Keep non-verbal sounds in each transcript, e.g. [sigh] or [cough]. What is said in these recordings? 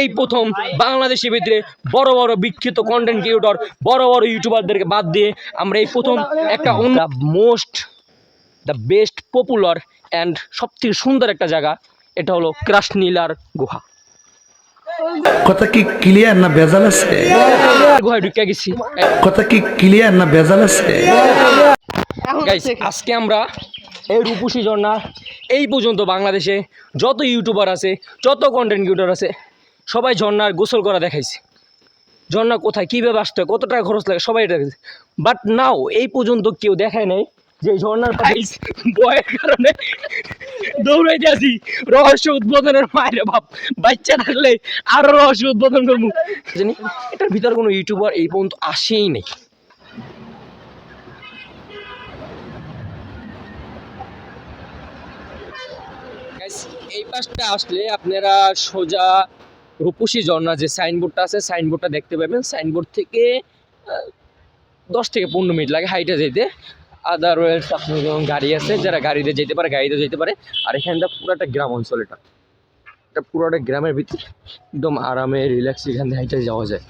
এই প্রথম বাংলাদেশের ভিতরে বড় বড় বিখ্যাত কন্টেন্ট ক্রিয়েটর বড় বড় ইউটিউবারদেরকে বাদ দিয়ে আমরা এই প্রথম একটা most the best popular and সবথেকে সুন্দর একটা জায়গা এটা হলো ক্রাশনীলার গুহা। কথা কি ক্লিয়ার না ভেজাল আছে? গুহায় ঢুকে গেছি। কথা কি ক্লিয়ার না ভেজাল আছে? আজকে আমরা এই রূপসী ঝর্ণা এই পর্যন্ত বাংলাদেশে যত ইউটিউবার আছে যত কন্টেন্ট ক্রিয়েটর আছে সবাই ঝর্ণার গোসল করা দেখাইছে। ঝর্ণা কোথায় কীভাবে আসতে হয় কত টাকা খরচ লাগে সবাই এটা বাট নাও এই পর্যন্ত কেউ দেখায় নাই যে ঝর্ণার প্রাইস বয়ের কারণে দৌড়াইতে আসি। রহস্য উদ্বোধনের মায়ের বাপ। বাচ্চা থাকলে আরও রহস্য উদ্বোধন করব। জানি এটার ভিতরে কোনো ইউটিউবার এই পর্যন্ত আসেই নেই। এই পাশটা আসলে আপনারা সোজা রূপসী ঝর্ণা যে সাইনবোর্ডটা আছে সাইনবোর্ডটা দেখতে পাবেন। সাইনবোর্ড থেকে দশ থেকে পনেরো মিনিট লাগে হাইটে যেতে। আদারওয়াইজ আপনার যেমন গাড়ি আছে, যারা গাড়িতে যেতে পারে, গাড়িতে যেতে পারে। আর এখানটা পুরো একটা গ্রাম অঞ্চল এটা। এটা পুরোটা গ্রামের ভিতরে, একদম আরামে রিল্যাক্স এখান থেকে হাইটে যাওয়া যায়।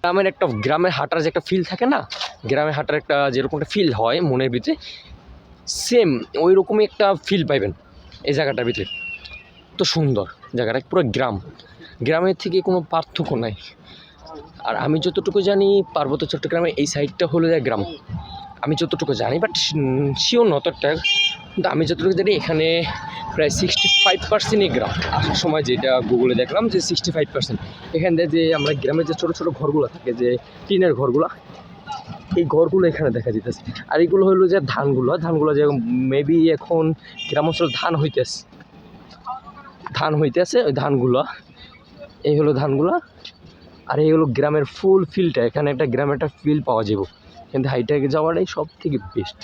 গ্রামের একটা, গ্রামের হাঁটার যে একটা ফিল থাকে না গ্রামে হাঁটার একটা যেরকম একটা ফিল হয় মনের ভিতরে সেম ওই রকমই একটা ফিল পাইবেন এই জায়গাটার ভিতরে। তো সুন্দর জায়গাটা, পুরো গ্রাম। গ্রামের থেকে কোনো পার্থক্য নাই। আর আমি যতটুকু জানি, পার্বত্য চট্টগ্রামের এই সাইডটা হলো যে গ্রাম। আমি যতটুকু জানি বাট শিওর নতটা কিন্তু আমি যতটুকু জানি, এখানে প্রায় সিক্সটি ফাইভ পার্সেন্টই গ্রাম। আসার সময় যেটা গুগলে দেখলাম যে সিক্সটি ফাইভ পার্সেন্ট এখান থেকে যে আমরা গ্রামের যে ছোটো ছোটো ঘরগুলো থাকে, যে টিনের ঘরগুলো, এই ঘরগুলো এখানে দেখা যেতেছে আর এগুলো হলো যে ধানগুলো। ধানগুলো যে মেবি এখন গ্রাম অঞ্চল ধান হইতেছে। ধান হইতেছে ওই ধানগুলো। এই হলো ধানগুলো আর এই হলো গ্রামের ফুল ফিলটা। এখানে একটা গ্রামের একটা ফিল পাওয়া যাবে কিন্তু হাইটাকে যাওয়াটাই সব থেকে বেস্ট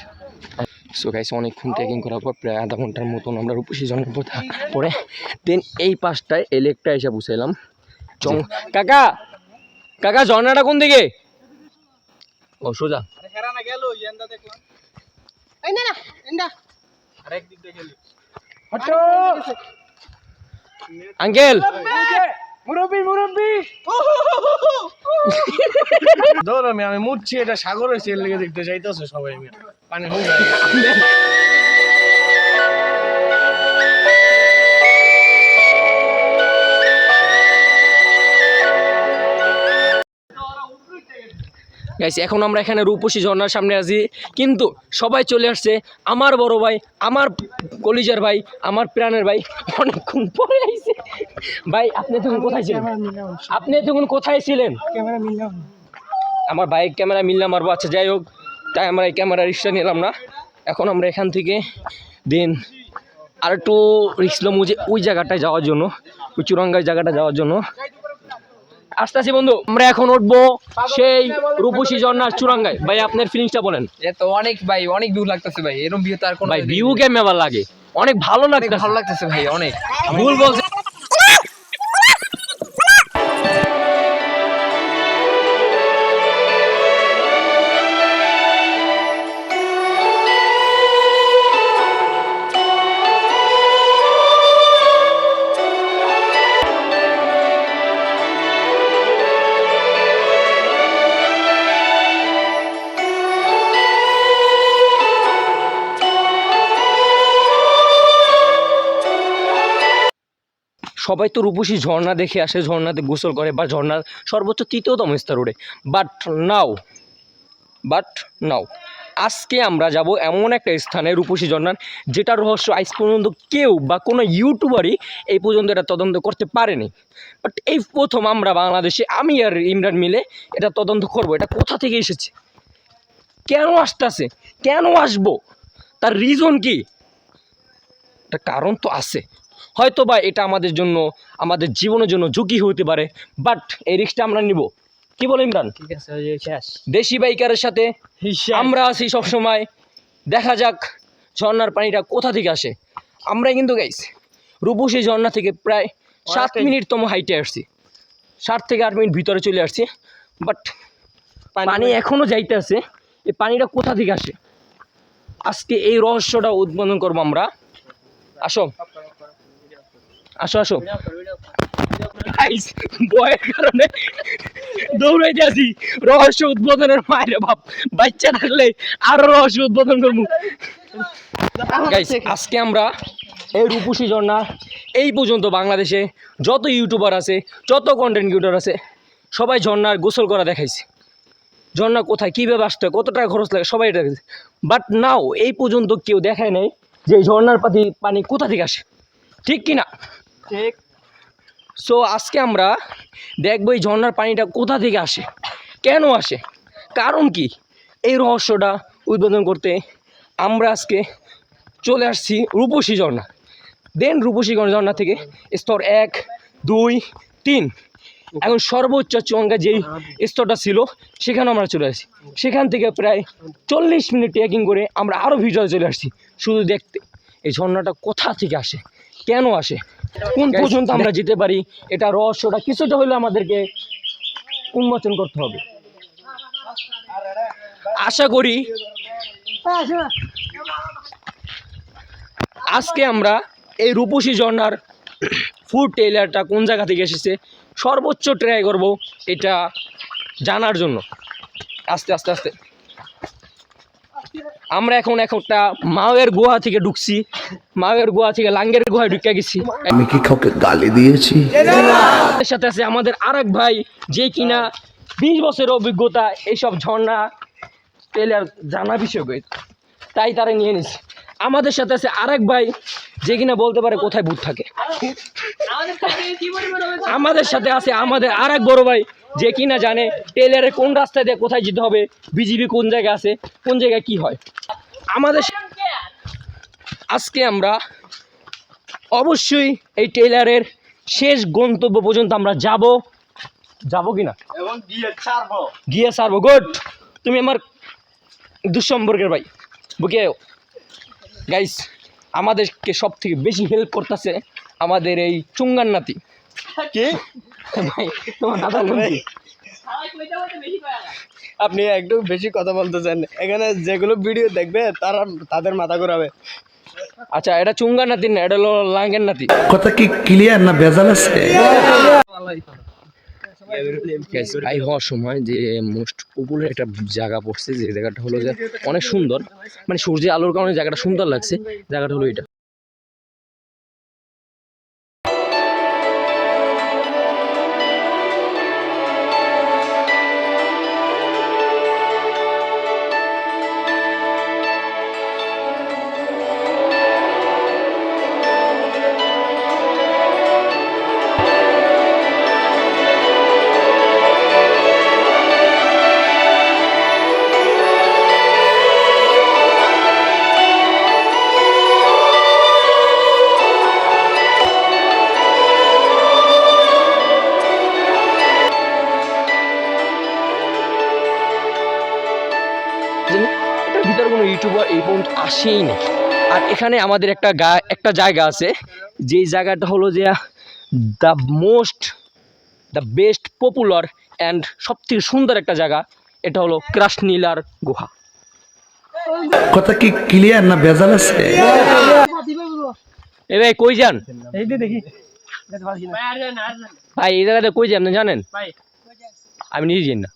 সো গাইস অনেকক্ষণ ট্রেকিং করার পর প্রায় আধা ঘণ্টার মতন আমরা রূপসী জনের পরে দেন এই পাশটায় এলেকটা এসে বসেলাম। চং কাকা! কাকা ঝর্ণাটা কোন দিকে? ও সোজা। আঙ্কেল! ধরো আমি আমি মুড়ছি এটা সাগর হয়েছে এর লেগে দেখতে চাইতেছে সবাই মিলে। পানি হয়ে [laughs] গাইস এখন আমরা এখানে রূপসী ঝর্ণার সামনে আছি। কিন্তু সবাই চলে আসছে। আমার বড় ভাই আমার কলিজার ভাই আমার প্রাণের ভাই অনেকক্ষণ পরে আইছে। ভাই আপনি তখন কোথায় ছিলেন? আপনি তখন কোথায় ছিলেন? আমার বাইক ক্যামেরা মিললাম মারবো। আচ্ছা যাই হোক তাই আমরা এই ক্যামেরা রিক্সা নিলাম না। এখন আমরা এখান থেকে দিন আর একটু রিক্স লমু যে ওই জায়গাটায় যাওয়ার জন্য ওই চুরাঙ্গায় জায়গাটা যাওয়ার জন্য। আস্তে আছি বন্ধু। আমরা এখন উঠবো সেই রূপসী ঝর্ণার চুরাঙ্গায়। ভাই আপনার ফিলিংসটা বলেন। এ তো অনেক ভাই অনেক দূর লাগতেছে ভাই। এরকম ভিউ তার কোনো ভাই ভিউ কেমন লাগে? অনেক ভালো লাগছে ভালো লাগতেছে। ভাই অনেক। ভুল বলছে সবাই তো রূপসী ঝর্ণা দেখে আসে, ঝর্ণাতে গোসল করে বা ঝর্ণার সর্বোচ্চ তৃতীয়তম স্তর ওঠে। বাট নাও বাট নাও আজকে আমরা যাব এমন একটা স্থানে রূপসী ঝর্ণার যেটা রহস্য আজ পর্যন্ত কেউ বা কোনো ইউটিউবারই এই পর্যন্ত এটা তদন্ত করতে পারেনি। বাট এই প্রথম আমরা বাংলাদেশে, আমি আর ইমরান মিলে এটা তদন্ত করব। এটা কোথা থেকে এসেছে? কেন আসতেছে? কেন আসব? তার রিজন কি? একটা কারণ তো আছে। হয়তো বা এটা আমাদের জন্য আমাদের জীবনের জন্য ঝুঁকি হতে পারে বাট এই রিক্সটা আমরা নিব। কি বলে ইমরান? দেশি বাইকারের সাথে আমরা আছি সব সময় দেখা যাক ঝর্ণার পানিটা কোথা থেকে আসে। আমরা কিন্তু গাইছি রূপসী ঝর্ণা থেকে প্রায় সাত মিনিটতম হাইটে আসছি। সাত থেকে আট মিনিট ভিতরে চলে আসছি বাট পানি এখনও যাইতে আছে এই পানিটা কোথা থেকে আসে? আজকে এই রহস্যটা উদ্বোধন করব আমরা। আসো। আসো আসো। ভয়ের কারণে দৌড়াইতে আছি রহস্য উদ্বোধনের মায়ের বাপ। বাচ্চা থাকলে আরও রহস্য উদ্বোধন করব। আজকে আমরা এই রূপসী ঝর্ণা এই পর্যন্ত বাংলাদেশে যত ইউটিউবার আছে যত কন্টেন্ট ক্রিয়েটর আছে সবাই ঝর্ণার গোসল করা দেখাইছে। ঝর্ণা কোথায় কীভাবে আসতে হয় কত টাকা খরচ লাগে সবাই এটা দেখেছে বাট নাও এই পর্যন্ত কেউ দেখায় নাই যে ঝর্ণার পাতি পানি কোথা থেকে আসে? ঠিক কি না ঠিক সো আজকে আমরা দেখব এই ঝর্ণার পানিটা কোথা থেকে আসে, কেন আসে, কারণ কি, এই রহস্যটা উদ্বোধন করতে আমরা আজকে চলে আসছি রূপসী ঝর্ণা। দেন রূপসী ঝর্ণা থেকে স্তর এক, দুই, তিন। এখন সর্বোচ্চ চঙ্গা যেই স্তরটা ছিল সেখানে আমরা চলে আসছি। সেখান থেকে প্রায় চল্লিশ মিনিট ট্রেকিং করে আমরা আরও ভিডিও চলে আসছি। শুধু দেখতে, এই ঝর্ণাটা কোথা থেকে আসে, কেন আসে কোন পর্যন্ত আমরা যেতে পারি এটা রহস্যটা কিছুটা হলে আমাদেরকে উন্মোচন করতে হবে। আশা করি আজকে আমরা এই রূপসী ঝর্ণার ফুড টেইলারটা কোন জায়গা থেকে এসেছে সর্বোচ্চ ট্রাই করব এটা জানার জন্য। আস্তে আস্তে আস্তে। আমরা এখন একটা মাওয়ের গুহা থেকে ঢুকছি। মাওয়ের গুহা থেকে লাঙ্গের গুহায় ঢুকে গেছি। আমি কি কাউকে গালি দিয়েছি? সাথে আছে আমাদের আরেক ভাই যে কিনা বিশ বছরের অভিজ্ঞতা এইসব ঝর্ণা টেলার জানা বিষয়। তাই তারা নিয়ে নিছে আমাদের সাথে আছে আরেক ভাই যে কিনা বলতে পারে কোথায় ভূত থাকে। আমাদের সাথে আছে আমাদের আরেক বড় ভাই যে কিনা জানে টেলারে কোন রাস্তা দিয়ে কোথায় যেতে হবে বিজিবি কোন জায়গায় আছে কোন জায়গায় কি হয়। আমাদের আজকে আমরা অবশ্যই এই টেইলারের শেষ গন্তব্য পর্যন্ত আমরা যাব। যাব কি না এবং গিয়ে সারবো গুড তুমি আমার দুঃসম্পর্কের ভাই। বুকে গাইস আমাদেরকে সব থেকে বেশি হেল্প করতেছে আমাদের এই চুঙ্গান নাতি। কি? ভাই তোমার দাদা আপনি একটু বেশি কথা বলতে চান এখানে যেগুলো ভিডিও দেখবে তারা তাদের মাথা ঘুরাবে। আচ্ছা এটা চুঙ্গান নাতি না এটা হলো লাঙ্গের নাতি। কথা কি ক্লিয়ার না ভেজাল আছে? ভাই হওয়ার সময় যে মোস্ট পপুলার একটা জায়গা পড়ছে যে জায়গাটা হলো যে অনেক সুন্দর। মানে সূর্যের আলোর কারণে জায়গাটা সুন্দর লাগছে। জায়গাটা হলো এটা। আসেই না। আর এখানে আমাদের একটা গা একটা জায়গা আছে। যেই জায়গাটা হলো যে the most the best popular and সব থেকে সুন্দর একটা জায়গা এটা হলো ক্রাশনীলার গুহা। কথা কি ক্লিয়ার না ভেজাল আছে? এ ভাই কই যান? এই যে দেখি। ভাই এই জায়গাতে কই যান জানেন? আমি নিজে জানি না।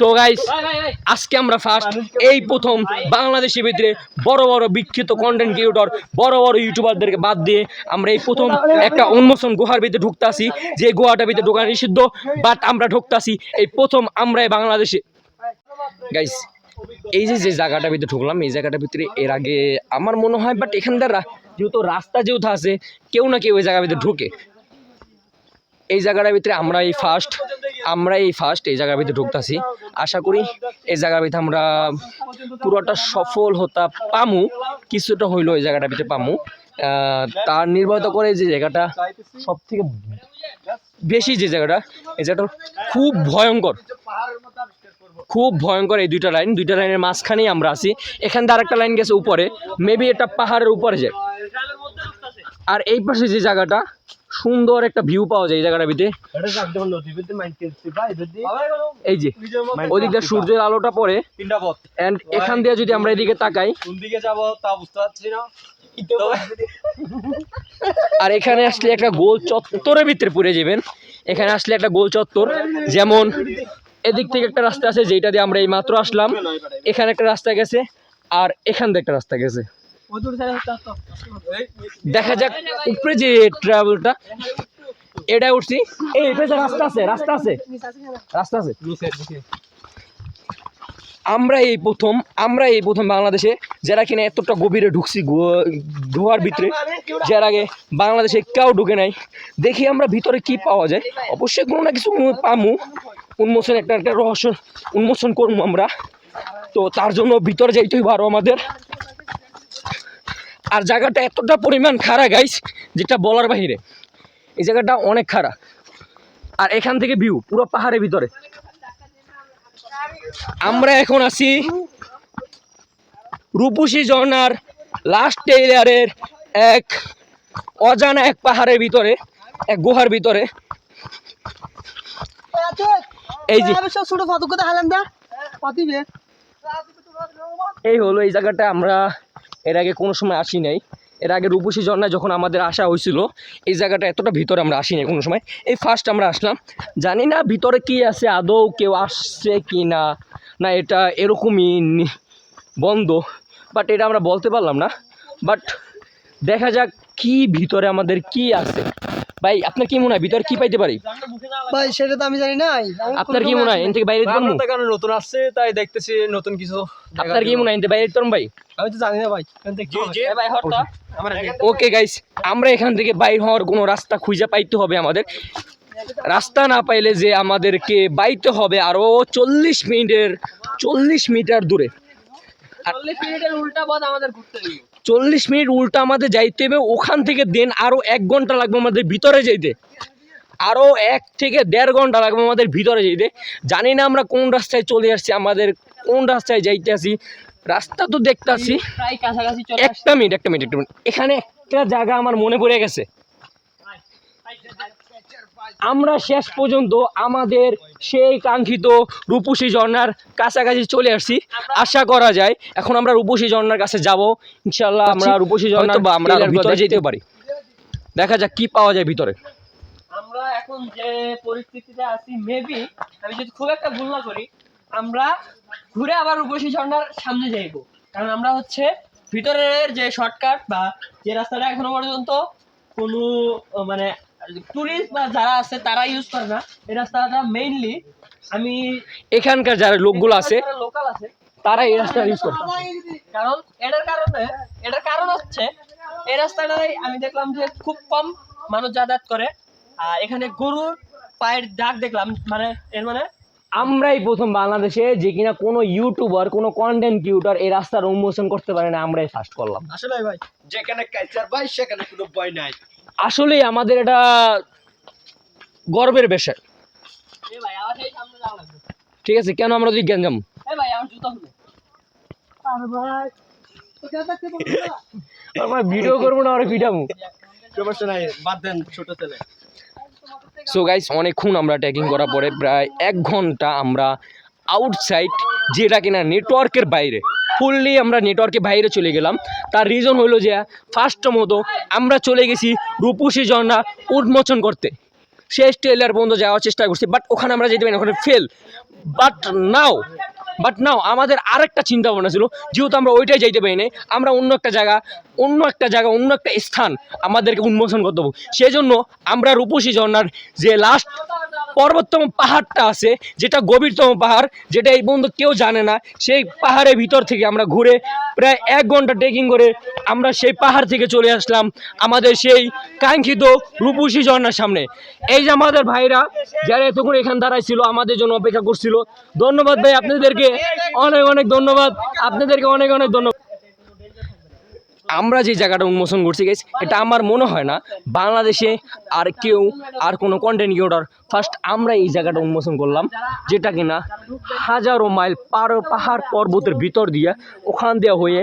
সো গাইস আজকে আমরা ফার্স্ট এই প্রথম বাংলাদেশের ভিতরে বড় বড় বিখ্যাত কন্টেন্ট ক্রিয়েটর বড় বড় ইউটিউবারদেরকে বাদ দিয়ে আমরা এই প্রথম একটা উন্মোচন গুহার ভিতরে ঢুকতাছি যে গুহাটার ভিতরে ঢোকা নিষিদ্ধ বাট আমরা ঢুকতাছি এই প্রথম আমরা এই বাংলাদেশে। গাইস এই যে যে জায়গাটার ভিতরে ঢুকলাম এই জায়গাটার ভিতরে এর আগে আমার মনে হয় বাট এখানকার রা- যেহেতু রাস্তা যেহেতু আছে কেউ না কেউ ওই জায়গার ভিতরে ঢুকে। এই জায়গাটার ভিতরে আমরা এই ফার্স্ট আমরা এই ফার্স্ট এই জায়গার ভিতরে ঢুকতেছি। আশা করি এই জায়গার ভিতরে আমরা পুরোটা সফল হতা পামু, কিছুটা হইল এই জায়গাটার ভিতরে পামু। তার নির্ভরতা করে যে জায়গাটা সব থেকে বেশি যে জায়গাটা, এই জায়গাটা খুব ভয়ঙ্কর। খুব ভয়ঙ্কর এই দুইটা লাইন দুইটা লাইনের মাঝখানেই আমরা আছি। এখান দিয়ে আরেকটা লাইন গেছে উপরে মেবি এটা পাহাড়ের উপরে যায় আর এই পাশে যে জায়গাটা সুন্দর একটা ভিউ পাওয়া যায় এই জায়গাটার ভিতরে। এটা যাক যখন নদী ভিতরে মাইন করতে ভাই যদি এই যে ওদিকটা সূর্যের আলোটা পড়ে। তিনটা পথ। অ্যান্ড এখান দিয়ে যদি আমরা এদিকে তাকাই। কোন দিকে যাব তা বুঝতে পারছি না। আর এখানে আসলে একটা গোল চত্বরের ভিতরে পড়ে যাবেন। এখানে আসলে একটা গোল চত্বর যেমন এদিক থেকে একটা রাস্তা আছে যেটা দিয়ে আমরা এই মাত্র আসলাম এখানে একটা রাস্তা গেছে আর এখান দিয়ে একটা রাস্তা গেছে। দেখা যাক, উপরে যে ট্রাভেলটা এটা উঠছি। এই রাস্তা আছে রাস্তা আছে রাস্তা আছে। আমরা এই প্রথম, আমরা এই প্রথম বাংলাদেশে, যারা কিনা এতটা গভীরে ঢুকছি গুহার ভিতরে, যার আগে বাংলাদেশে কেউ ঢুকে নাই, দেখি আমরা ভিতরে কি পাওয়া যায়। অবশ্যই কোনো না কিছু পামু। উন্মোচন একটা একটা রহস্য উন্মোচন করব আমরা। তো তার জন্য ভিতরে যাইতেই পারো আমাদের। আর জায়গাটা এতটা পরিমাণ খারা গাইস যেটা বলার বাহিরে। এই জায়গাটা অনেক খারাপ আর এখান থেকে ভিউ পুরো পাহাড়ের ভিতরে। আমরা এখন আছি রূপসী ঝর্ণার লাস্ট টেইলারের এক অজানা এক পাহাড়ের ভিতরে এক গুহার ভিতরে। এই যে। এই হলো এই জায়গাটা আমরা এর আগে কোনো সময় আসি নাই। এর আগে রূপসী ঝর্ণায় যখন আমাদের আসা হয়েছিল, এই জায়গাটা এতটা ভিতরে আমরা আসি নাই কোনো সময়। এই ফার্স্ট আমরা আসলাম। জানি না ভিতরে কি আছে, আদৌ কেউ আসছে কি না না এটা এরকমই বন্ধ। বাট এটা আমরা বলতে পারলাম না। বাট দেখা যাক কি ভিতরে আমাদের কি আছে। ভাই আপনার কি মনে হয় ভিতরে কি পাইতে পারি? ভাই সেটা তো আমি জানি না আপনার কি মনে হয়? এন থেকে বাইরে পারব? কারণে নতুন আসছে তাই দেখতেছি নতুন কিছু আপনার কি মনে হয়? এন থেকে বাইরে পারব ভাই? আমি তো জানি না ভাই ভাই ওকে। গাইস আমরা এখান থেকে বাইর হওয়ার কোনো রাস্তা খুঁজে পাইতে হবে আমাদের। রাস্তা না পাইলে যে আমাদেরকে বাইতে হবে আরও চল্লিশ মিনিটের চল্লিশ মিটার দূরে। চল্লিশ মিনিট উল্টা আমাদের যাইতে হবে ওখান থেকে দেন আরও এক ঘণ্টা লাগবে আমাদের ভিতরে যাইতে। আরও এক থেকে দেড় ঘণ্টা লাগবে আমাদের ভিতরে যাইতে। জানি না আমরা কোন রাস্তায় চলে আসছি আমাদের কোন রাস্তায় যাইতে আসি। রাস্তা তো দেখতে আসি একটা মিনিট একটা মিনিট একটা মিনিট। এখানে একটা জায়গা আমার মনে পড়ে গেছে। আমরা শেষ পর্যন্ত আমাদের সেই কাঙ্ক্ষিত রূপসী ঝর্ণার কাছাকাছি চলে আসছি। আশা করা যায় এখন আমরা রূপসী ঝর্ণার কাছে যাব। ইনশাল্লাহ আমরা রূপসী ঝর্ণা বা আমরা ভিতরে যেতে পারি। দেখা যাক কি পাওয়া যায় ভিতরে। আমরা এখন যে পরিস্থিতিতে আছি মেবি আমি যদি খুব একটা ভুল না করি আমরা ঘুরে আবার রূপসী ঝর্ণার সামনে যাইব। কারণ আমরা হচ্ছে ভিতরের যে শর্টকাট বা যে রাস্তাটা এখনও পর্যন্ত কোনো মানে টুরিস্ট বা যারা আছে তারা ইউজ করে না। এই রাস্তাটা মেইনলি আমি এখানকার যারা লোকগুলো আছে লোকাল আছে তারা এই রাস্তা ইউজ করে। কারণ এটার কারণে এটার কারণ হচ্ছে এই রাস্তাটাই আমি দেখলাম যে খুব কম মানুষ যাতায়াত করে। আর এখানে গরুর পায়ের দাগ দেখলাম মানে এর মানে আমরাই প্রথম বাংলাদেশে যে কিনা কোনো ইউটিউবার কোনো কন্টেন্ট ক্রিয়েটর এই রাস্তার উন্মোচন করতে পারে না আমরাই ফার্স্ট করলাম। আসলে ভাই যেখানে কালচার ভাই সেখানে কোনো ভয় নাই। আসলেই আমাদের এটা গর্বের বিষয়। ঠিক আছে কেন আমরা যদি গ্যাঞ্জাম এ ভাই আমার জুতা খুলে। আর ভাই ওটা দেখতে পাবো না। আমরা ভিডিও করব না আমরা ভিডিও সমস্যা নাই বাদ দেন ছোট ছেলে। সো গাইস অনেকক্ষণ আমরা ট্রেকিং করার পরে প্রায় এক ঘণ্টা আমরা আউটসাইড যেটা কিনা নেটওয়ার্কের বাইরে। ফুললি আমরা নেটওয়ার্কের বাইরে চলে গেলাম। তার রিজন হলো যে ফার্স্ট মতো আমরা চলে গেছি রূপসী ঝর্ণা উন্মোচন করতে। শেষ টেলার পর্যন্ত যাওয়ার চেষ্টা করছি বাট ওখানে আমরা যেতে পারি না, ওখানে fail but now but now আমাদের আরেকটা চিন্তা ভাবনা ছিল যেহেতু আমরা ওইটাই যাইতে পারি নাই আমরা অন্য একটা জায়গা অন্য একটা জায়গা, অন্য একটা স্থান আমাদেরকে উন্মোচন করতে হবে। সেজন্য আমরা রূপসী ঝর্ণার যে লাস্ট পর্বততম পাহাড়টা আছে, যেটা গভীরতম পাহাড়, যেটা এই বন্ধু কেউ জানে না, সেই পাহাড়ের ভিতর থেকে আমরা ঘুরে প্রায় এক ঘণ্টা ট্রেকিং করে আমরা সেই পাহাড় থেকে চলে আসলাম আমাদের সেই কাঙ্ক্ষিত রূপসী ঝর্ণার সামনে। এই যে আমাদের ভাইরা, যারা এতক্ষণ এখান দাঁড়ায় ছিল, আমাদের জন্য অপেক্ষা করছিল, ধন্যবাদ ভাই, আপনাদেরকে অনেক অনেক ধন্যবাদ, আপনাদেরকে অনেক অনেক ধন্যবাদ। আমরা যে জায়গাটা উন্মোচন করছি গেছি এটা আমার মনে হয় না বাংলাদেশে আর কেউ আর কোনো কন্টেন্ট ক্রিয়েটর ফার্স্ট আমরা এই জায়গাটা উন্মোচন করলাম, যেটা কি না হাজারো মাইল পার পাহাড় পর্বতের ভিতর দিয়ে ওখান দেওয়া হয়ে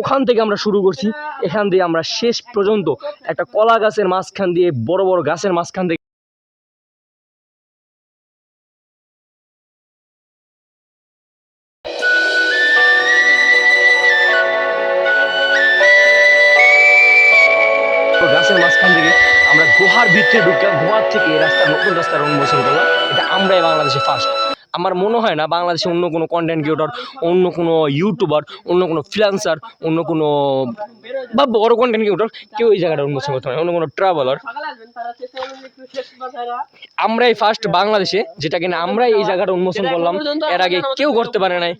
ওখান থেকে আমরা শুরু করছি, এখান দিয়ে আমরা শেষ পর্যন্ত একটা কলা গাছের মাঝখান দিয়ে বড় বড় গাছের মাঝখান থেকে বাংলাদেশে ফার্স্ট আমার মনে হয় না বাংলাদেশে অন্য কোনো কন্টেন্ট ক্রিয়েটর অন্য কোনো ইউটিউবার অন্য কোনো ফ্রিলান্সার অন্য কোনো বা বড় কন্টেন্ট ক্রিয়েটর কেউ এই জায়গাটা উন্মোচন করতে অন্য কোনো ট্রাভেলার আমরাই ফার্স্ট বাংলাদেশে, যেটা কিনা আমরাই এই জায়গাটা উন্মোচন করলাম, এর আগে কেউ করতে পারে নাই।